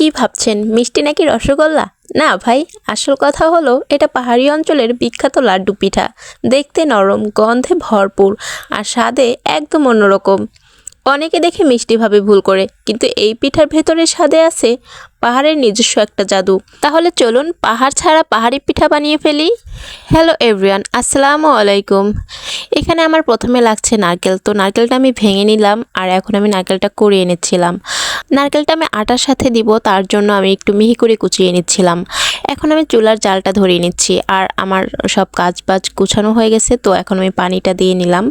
কি ভাবছেন? মিষ্টি নাকি রসগোল্লা? না ভাই, আসল কথা হলো এটা পাহাড়ি অঞ্চলের বিখ্যাত লাড্ডু পিঠা। দেখতে নরম, গন্ধে ভরপুর আর স্বাদে একদম অন্যরকম। অনেকে দেখে মিষ্টিভাবে ভুল করে, কিন্তু এই পিঠার ভেতরে স্বাদে আছে পাহাড়ের নিজস্ব একটা জাদু। তাহলে চলুন পাহাড় ছাড়া পাহাড়ি পিঠা বানিয়ে ফেলি। হ্যালো এভরিওয়ান, আসসালামু আলাইকুম। এখানে আমার প্রথমে লাগছে নারকেল। তো নারকেলটা আমি ভেঙে নিলাম আর এখন আমি নারকেলটা কুড়িয়ে নিচ্ছিলাম নারকেলটা আমি আটার সাথে দিব, তার জন্য আমি একটু মিহি করে কুচিয়ে নিচ্ছিলাম। এখন আমি চুলার জালটা ধরিয়ে নিচ্ছি, আর আমার সব কাজ বাজ গুছানো হয়ে গেছে, তো এখন আমি পানিটা দিয়ে নিলাম।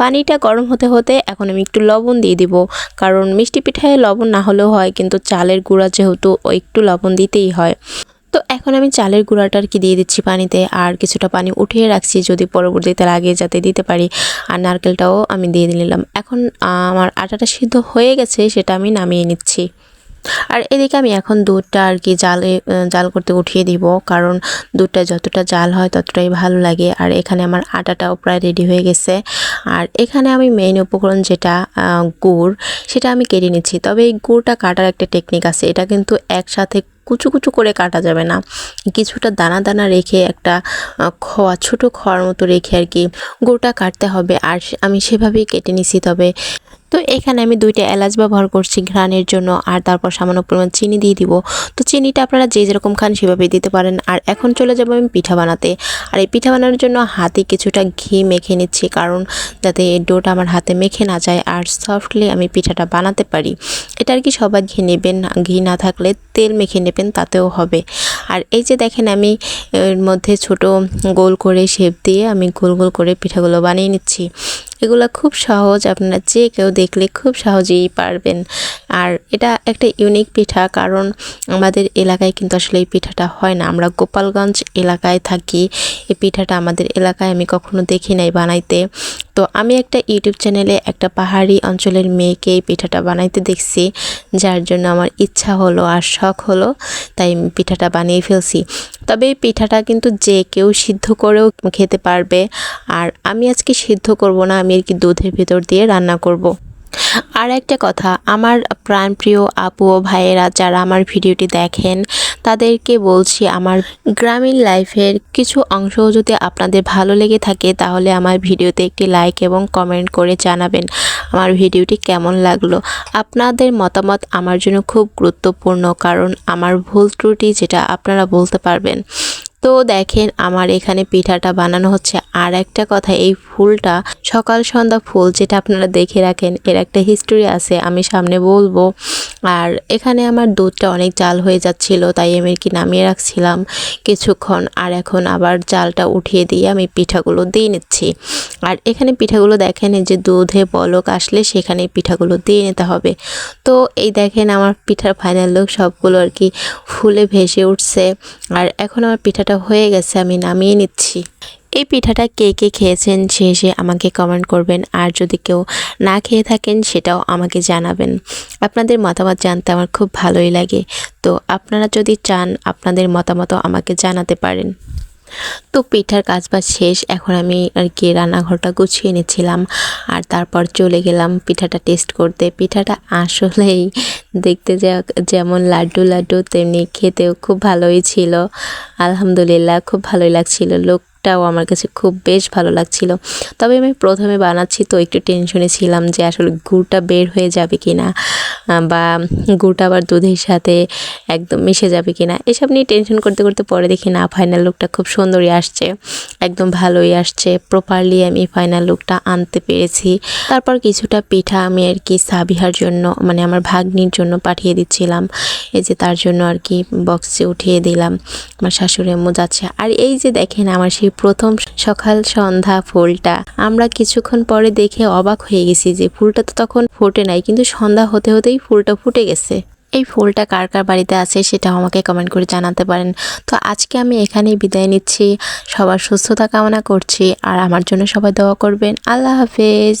পানিটা গরম হতে হতে এখন আমি একটু লবণ দিয়ে দিব, কারণ মিষ্টি পিঠায় লবণ না হলেও হয়, কিন্তু চালের গুঁড়া যেহেতু একটু লবণ দিতেই হয়। তো এখন আমি চালের গুঁড়াটা আর কি দিয়ে দিচ্ছি পানিতে, আর কিছুটা পানি উঠিয়ে রাখছি যদি পরবর্তীতে লাগে যাতে দিতে পারি। আর নারকেলটাও আমি দিয়ে নিলাম। এখন আমার আটাটা সিদ্ধ হয়ে গেছে, সেটা আমি নামিয়ে নিচ্ছি। আর এদিকে আমি এখন দুধটা আর কি জালে জাল করতে উঠিয়ে দিব, কারণ দুধটা যতটা জাল হয় ততটাই ভালো লাগে। আর এখানে আমার আটাটাও প্রায় রেডি হয়ে গেছে। আর এখানে আমি মেইন উপকরণ যেটা গুড়, সেটা আমি কেটে নিচ্ছি। তবে এই গুড়টা কাটার একটা টেকনিক আছে। এটা কিন্তু একসাথে কুচু কুচু করে কাটা যাবে না। কিছুটা দানা দানা রেখে একটা খোয়া, ছোট খোয়ার মতো রেখে আর কি গোটা কাটতে হবে। আর আমি সেভাবেই কেটে নিছি তবে। তো এখানে আমি দুইটা এলাচ ব্যবহার করছি ঘ্রাণের জন্য। আর তারপর সামান্য পরিমাণ চিনি দিয়ে দিব। তো চিনিটা আপনারা যে যেরকম খান সেভাবেই দিতে পারেন। আর এখন চলে যাব আমি পিঠা বানাতে। আর এই পিঠা বানানোর জন্য হাতে কিছুটা ঘি মেখে নিচ্ছি। কারণ যাতে এই ডোটা আমার হাতে মেখে না যায়। আর সফটলি আমি পিঠাটা বানাতে পারি। এটা আর কি সবাই ঘি নেবেন, ঘি না থাকলে তেল মেখে নেবেন, তাতেও হবে। আর এই যে দেখেন আমি, এর মধ্যে ছোট গোল করে শেপ দিয়ে আমি গোল গোল করে পিঠাগুলো বানিয়ে নিচ্ছি। এগুলো খুব সহজ, আপনারা যে কেউ দেখলে খুব সহজেই পারবেন। আর এটা একটা ইউনিক পিঠা, কারণ আমাদের এলাকায় কিন্তু আসলে এই পিঠাটা হয় না। আমরা গোপালগঞ্জ এলাকায় থাকি, এই পিঠাটা আমাদের এলাকায় আমি কখনো দেখি নাই বানাইতে। তো আমি একটা ইউটিউব চ্যানেলে একটা পাহাড়ি অঞ্চলের মেয়েকে এই পিঠাটা বানাইতে দেখছি, যার জন্য আমার ইচ্ছা হলো আর শখ হলো, তাই পিঠাটা বানিয়ে ফেলছি তবে এই পিঠাটা কিন্তু যে কেউ সিদ্ধ করেও খেতে পারবে, আর আমি আজকে সিদ্ধ করব না, আমি আর কি দুধের ভেতর দিয়ে রান্না করব। আর একটা কথা, আমার প্রাণপ্রিয় আপু ও ভাইয়েরা যারা আমার ভিডিওটি দেখেন তাদেরকে বলছি, আমার গ্রামীণ লাইফের কিছু অংশ যদি আপনাদের ভালো লেগে থাকে, তাহলে আমার ভিডিওতে একটি লাইক এবং কমেন্ট করে জানাবেন। আমার ভিডিওটি কেমন লাগল? আপনাদের মতামত আমার জন্য খুব গুরুত্বপূর্ণ, কারণ আমার ভুল ত্রুটি যেটা আপনারা বলতে পারবেন। তো দেখেন আমার এখানে পিঠাটা বানানো হচ্ছে। আর একটা কথা, এই ফুলটা সকাল সন্ধ্যা ফুল যেটা আপনারা দেখে রাখেন, এর একটা হিস্টোরি আছে, আমি সামনে বলব। আর এখানে আমার দুধটা অনেক জাল হয়ে যাচ্ছিল, তাই আমি কি নামিয়ে রাখছিলাম কিছুক্ষণ। আর এখন আবার জালটা উঠিয়ে দিয়ে আমি পিঠাগুলো দিয়ে নিচ্ছি। আর এখানে পিঠাগুলো দেখেন যে দুধে বলক আসলে সেখানে পিঠাগুলো দিয়ে নিতে হবে। তো এই দেখেন আমার পিঠার ফাইনাল লুক সবগুলো আর কি ফুলে ভেসে উঠছে। আর এখন আমার পিঠাটা হয়ে গেছে, আমি নামিয়ে নিচ্ছি। এই পিঠাটা কে কে খেয়েছেন সে আমাকে কমেন্ট করবেন, আর যদি কেউ না খেয়ে থাকেন সেটাও আমাকে জানাবেন। আপনাদের মতামত জানতে আমার খুব ভালোই লাগে। তো আপনারা যদি চান, আপনাদের মতামতও আমাকে জানাতে পারেন। তো পিঠার কাজ বাজ শেষ, এখন আমি আর কি রান্নাঘরটা গুছিয়ে নিচ্ছিলাম। আর তারপর চলে গেলাম পিঠাটা টেস্ট করতে। পিঠাটা আসলেই দেখতে যেমন লাড্ডু লাড্ডু, তেমনি খেতেও খুব ভালোই ছিল। আলহামদুলিল্লাহ খুব ভালোই লাগছিল। লোকটাও আমার কাছে খুব বেশ ভালো লাগছিল। তবে আমি প্রথমে বানাচ্ছি তো একটু টেনশনে ছিলাম যে আসলে গুড়টা বের হয়ে যাবে কি না বা গুড়টা আবার দুধের সাথে একদম মিশে যাবে কি না এসব নিয়ে টেনশন করতে করতে পরে দেখি না ফাইনাল লুকটা খুব সুন্দরই আসছে, একদম ভালোই আসছে প্রপারলি আমি ফাইনাল লুকটা আনতে পেরেছি। তারপর কিছুটা পিঠা আমি আর কি সাবিহার জন্য মানে আমার ভাগ্নির জন্য পাঠিয়ে দিচ্ছিলাম, এই যে তার জন্য আর কি বক্সে উঠিয়ে দিলাম, আমার শাশুড়ি আম্মু যাচ্ছে। আর এই যে দেখেন আমার সেই প্রথম সকাল সন্ধ্যা ফুলটা, আমরা কিছুক্ষণ পরে দেখে অবাক হয়ে গেছি যে ফুলটা তো তখন ফোটে নাই, কিন্তু সন্ধ্যা হতে হতেই ফুলটা ফুটে গেছে। এই ফুলটা কার কার বাড়িতে আছে সেটাও আমাকে কমেন্ট করে জানাতে পারেন। তো আজকে আমি এখানেই বিদায় নিচ্ছি। সবার সুস্থতা কামনা করছি আর আমার জন্য সবাই দোয়া করবেন। আল্লাহ হাফেজ।